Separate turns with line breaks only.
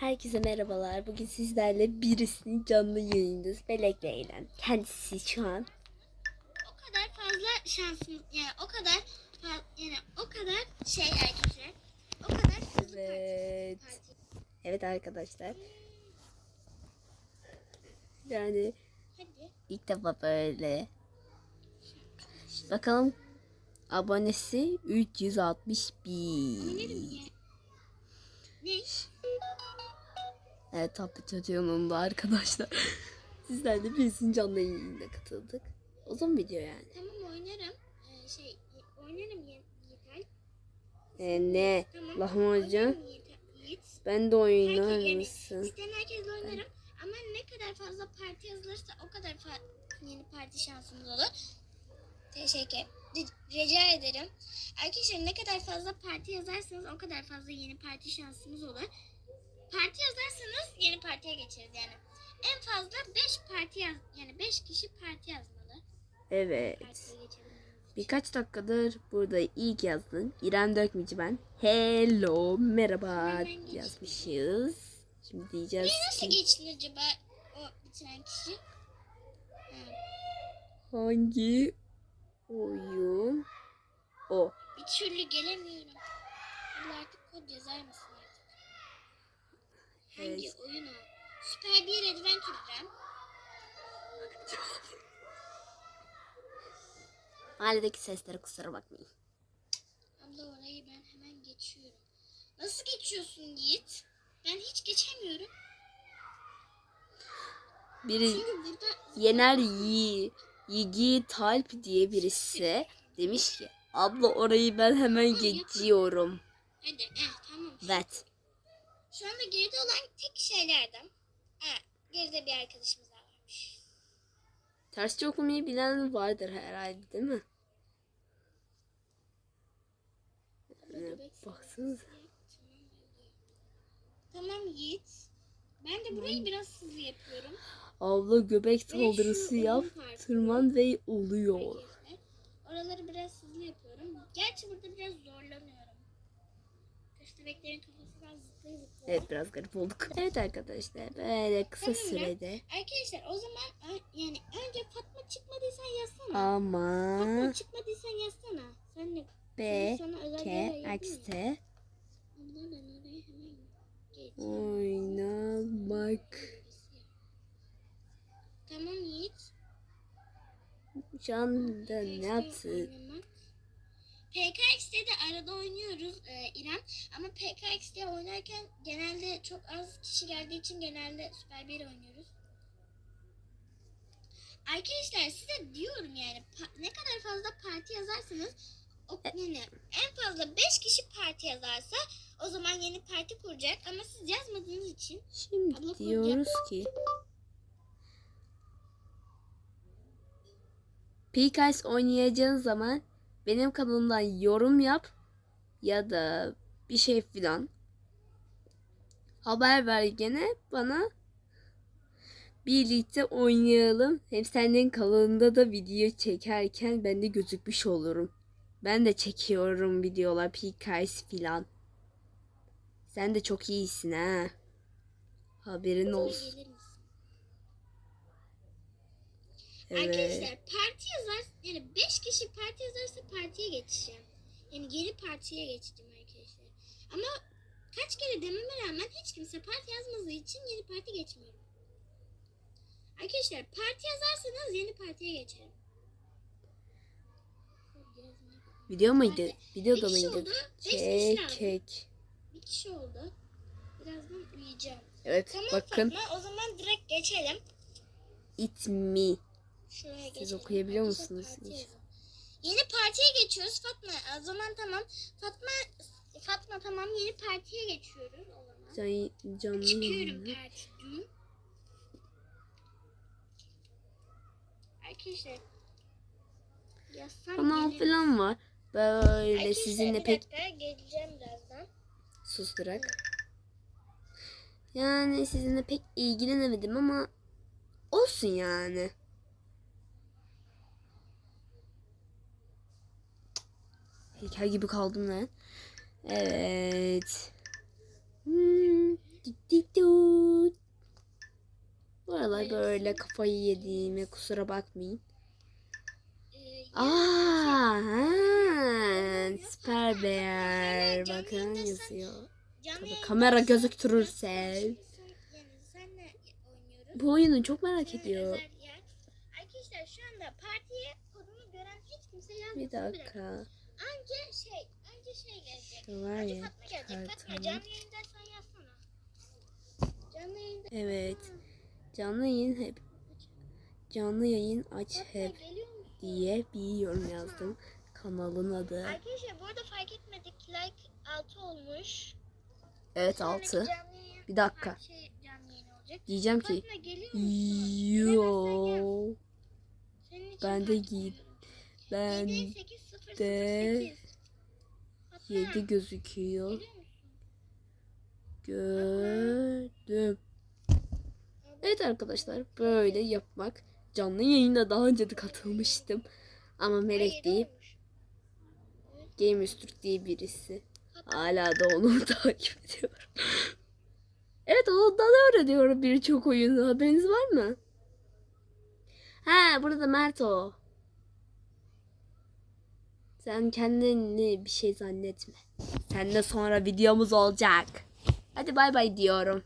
Herkese merhabalar. Bugün sizlerle birisini canlı yayındayız. Melek Leylan. Kendisi şu an.
o kadar fazla şansımız yani o kadar yani o kadar şey arkadaşlar o kadar
Evet.
parti, parti.
Evet arkadaşlar. Yani
Hadi.
ilk defa böyle. Bakalım abonesi 361.
Ne?
Evet tablet ödüyorumda arkadaşlar. Sizlerle birisinin canlı yayınına katıldık. Uzun video yani.
Tamam oynarım. Ee, şey oynarım Yiğitay.
Ee, ne?
Tamam.
Lahmacun.
Oynarım.
Ben de oynar
Herkes yani isteyen herkesle oynarım. Ama ne kadar fazla parti yazılırsa o kadar yeni parti şansımız olur. Teşekkür ri- rica ederim. Arkadaşlar ne kadar fazla parti yazarsanız o kadar fazla yeni parti şansımız olur. Parti yazarsanız yeni partiye geçeriz yani. En fazla 5 parti yaz yani 5 kişi parti yazmalı.
Evet. Birkaç dakikadır burada ilk yazdın. İrem Dökmeci ben. Hello, merhaba yazmışız. Şimdi diyeceğiz
Buraya nasıl
ki
geçilir acaba o bitiren kişi? Ha,
hangi oyun o?
bir türlü gelemiyorum. Abla artık kod yazar mısın? Hangi
Evet.
oyun o? Süper bir Adventure RAM.
Mahalledeki seslere kusura bakmayın.
Abla orayı ben hemen geçiyorum. Nasıl geçiyorsun Yiğit? Ben hiç geçemiyorum.
Biri
burada
Yener Yi, Yigi Talp diye birisi demiş ki abla orayı ben hemen geçiyorum.
hadi eh tamam.
Evet.
Şu anda geride olan tek şeylerden. Ha, geride bir arkadaşımız daha varmış.
Tersçe okumayı bilen vardır herhalde değil mi? Yani baksanıza.
Tamam Yiğit. Ben de burayı biraz hızlı yapıyorum.
Abla göbek saldırısı yap. Tırman ve oluyor.
Oraları biraz hızlı yapıyorum. Gerçi burada biraz zorlanıyorum. Köstebeklerin kafasından zıplaya zıplaya.
Evet biraz garip olduk. Evet arkadaşlar böyle kısa
Tamam ya.
sürede
Arkadaşlar o zaman ö- yani önce Fatma çıkmadıysan yazsana.
ama
Fatma çıkmadıysan yazsana. Sen de
B
sana özel
K
yer yapayım
X
mı?
T
Abla ben oraya hemen geçeyim.
oynamak.
Tamam Yiğit.
Şu anda ne
PKX'de
yaptı?
oynamak. PKX'de de arada oynuyoruz e, İrem. Ama PKX'de oynarken genelde çok az kişi geldiği için genelde Süper 1 oynuyoruz. Arkadaşlar size diyorum yani ne kadar fazla parti yazarsanız o, yani en fazla 5 kişi parti yazarsa o zaman yeni parti kuracak ama siz yazmadığınız için
Şimdi
Abla
diyoruz ki PKS oynayacağın zaman benim kanalımdan yorum yap ya da bir şey filan haber ver gene bana birlikte oynayalım. Hem senin kanalında da video çekerken ben de gözükmüş olurum. Ben de çekiyorum videolar PKS filan. Sen de çok iyisin ha. Haberin olsun. Evet.
Arkadaşlar parti yazar yani 5 kişi parti yazarsa partiye geçeceğim. Yani yeni partiye geçeceğim arkadaşlar. Ama kaç kere dememe rağmen hiç kimse parti yazmadığı için yeni parti geçmiyorum. Arkadaşlar parti yazarsanız yeni partiye geçerim.
Video muydu? Videoda
Bir kişi
mıydı?
lazım.
Kek.
Bir kişi oldu. Birazdan uyuyacağım.
Evet
Tamam
bakın.
Fatma o zaman direkt geçelim.
It me.
Şuraya
Siz
geçelim.
okuyabiliyor musunuz.
Yeni partiye geçiyoruz Fatma. O zaman tamam. Fatma Fatma tamam yeni partiye geçiyoruz o zaman.
Can, canlı
Çıkıyorum
yayında.
partiden. Arkadaşlar. Yazsam
Kanal
gelir.
falan var. Böyle
Arkadaşlar,
sizinle
bir
pek
dakika, geleceğim birazdan.
susturak. Yani sizinle pek ilgilenemedim ama olsun yani. Heykel gibi kaldım lan. Evet. Hmm. Dik dik. böyle kafayı yediğime kusura bakmayın. Aa, ha, süper bear. Bakın yazıyor. Tabii kamera gözüktürürse. Bu oyunu çok merak ediyor.
Arkadaşlar şu anda partiye kodumu gören hiç kimse yazmasın.
Bir dakika.
Anca şey, anca şey gelecek.
Var ya.
Fatma gelecek. Fatma canlı yayındaysan yazsana. Canlı yayında.
Evet. Canlı yayın hep. Canlı yayın aç
Fatma
hep diye bir yorum yazdım. Kanalın adı.
Arkadaşlar bu arada fark etmedik. Like 6 olmuş.
Evet
Sonraki
6.
canlı yayın
Bir dakika.
Şey.
Diyeceğim ki.
Fatma.
Yo. Ben de
kuruyorum.
Ben
7 8 0
de
0 8. Fatma,
7 gözüküyor. Gördüm. Evet arkadaşlar böyle yapmak. Canlı yayına daha önce de katılmıştım. Ama Melek deyip. Games Türk diye birisi. Hala da onu takip ediyorum. evet ondan öğreniyorum birçok oyunu. Haberiniz var mı? Ha burada Mert o. Sen kendini bir şey zannetme. Seninle sonra videomuz olacak. Hadi bay bay diyorum.